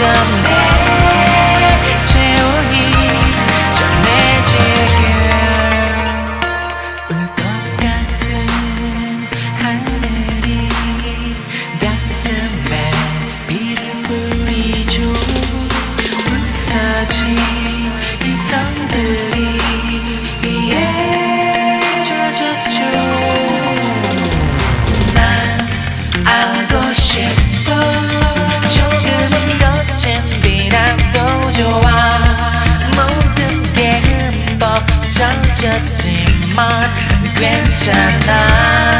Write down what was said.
전에 채우니 전해지길 울 것 같은 하늘이 낯슴에 비를 뿌리죠. 부서진 인성들이 이에 젖었죠. 난 알고 싶어. ฉันจะจริงมันเกรงในะ